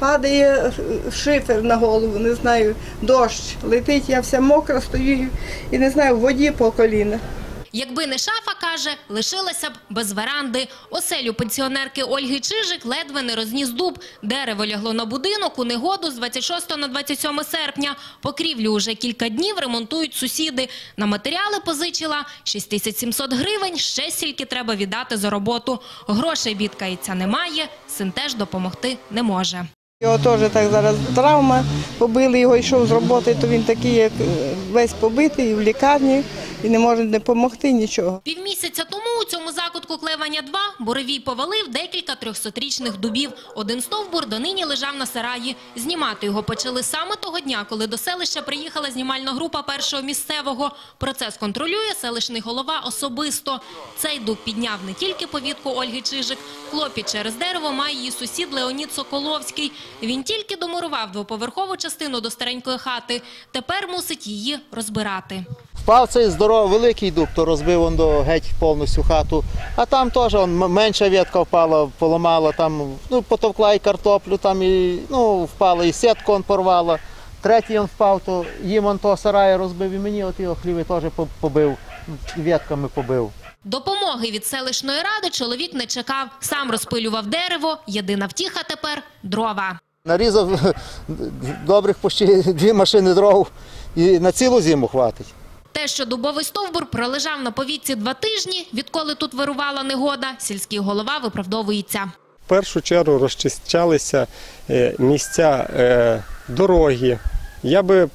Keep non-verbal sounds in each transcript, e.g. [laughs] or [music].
падає шифер на голову, не знаю, дощ летить, я вся мокра стою і не знаю, в воді по коліна. Якби не шафа, каже, лишилася б без веранди. Оселю пенсіонерки Ольги Чижик ледве не розніс дуб. Дерево лягло на будинок у негоду з 26 на 27 серпня. Покрівлю уже кілька днів ремонтують сусіди. На матеріали позичила 6700 гривень, ще стільки треба віддати за роботу. Грошей бідкається немає, син теж допомогти не може. Його теж так зараз травма, побили його, йшов з роботи, то він такий, як е, весь побитий в лікарні і не може не допомогти нічого. Півмісяця тому у цьому 2 буревій повалив декілька трьохсотрічних дубів. Один стовбур донині лежав на сараї. Знімати його почали саме того дня, коли до селища приїхала знімальна група першого місцевого. Процес контролює селищний голова особисто. Цей дуб підняв не тільки повітку Ольги Чижик. Клопіт через дерево має її сусід Леонід Соколовський. Він тільки домурував двоповерхову частину до старенької хати. Тепер мусить її розбирати. Впав цей здоровий великий дуб, то розбив он до геть повністю хату. А там теж он, менша ветка впала, поламала, там, ну, потовкла і картоплю, там і ну, впала, і сітку он порвала. Третій он впав, то їм он того сарая розбив, і мені от його хліви теж побив, ветками побив. Допомоги від селищної ради чоловік не чекав. Сам розпилював дерево. Єдина втіха тепер – дрова. Нарізав [laughs] добрих почти дві машини дров і на цілу зиму хватить. Те, що дубовий стовбур пролежав на повітці два тижні, відколи тут вирувала негода, сільський голова виправдовується. В першу чергу розчищалися е, місця е, дороги. Я би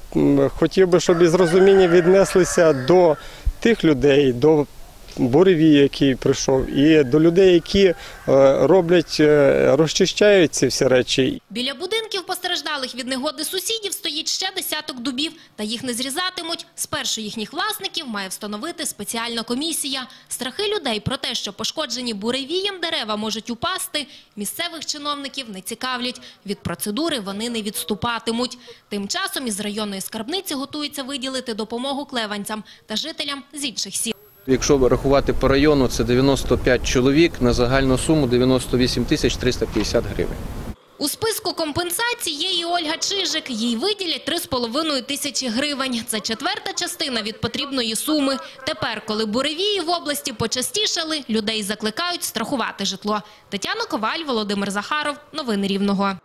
хотів би, щоб із розуміння віднеслися до тих людей, до буревій, який прийшов, і до людей, які е, роблять, е, розчищають ці всі речі. Біля будинків постраждалих від негоди сусідів стоїть ще десяток дубів, та їх не зрізатимуть. Спершу їхніх власників має встановити спеціальна комісія. Страхи людей про те, що пошкоджені буревієм дерева можуть упасти, місцевих чиновників не цікавлять. Від процедури вони не відступатимуть. Тим часом із районної скарбниці готуються виділити допомогу клеванцям та жителям з інших сіл. Якщо рахувати по району, це 95 чоловік на загальну суму 98 тисяч 350 гривень. У списку компенсацій є і Ольга Чижик. Їй виділять 3,5 тисячі гривень. Це четверта частина від потрібної суми. Тепер, коли буревії в області почастішали, людей закликають страхувати житло. Тетяна Коваль, Володимир Захаров. Новини Рівного.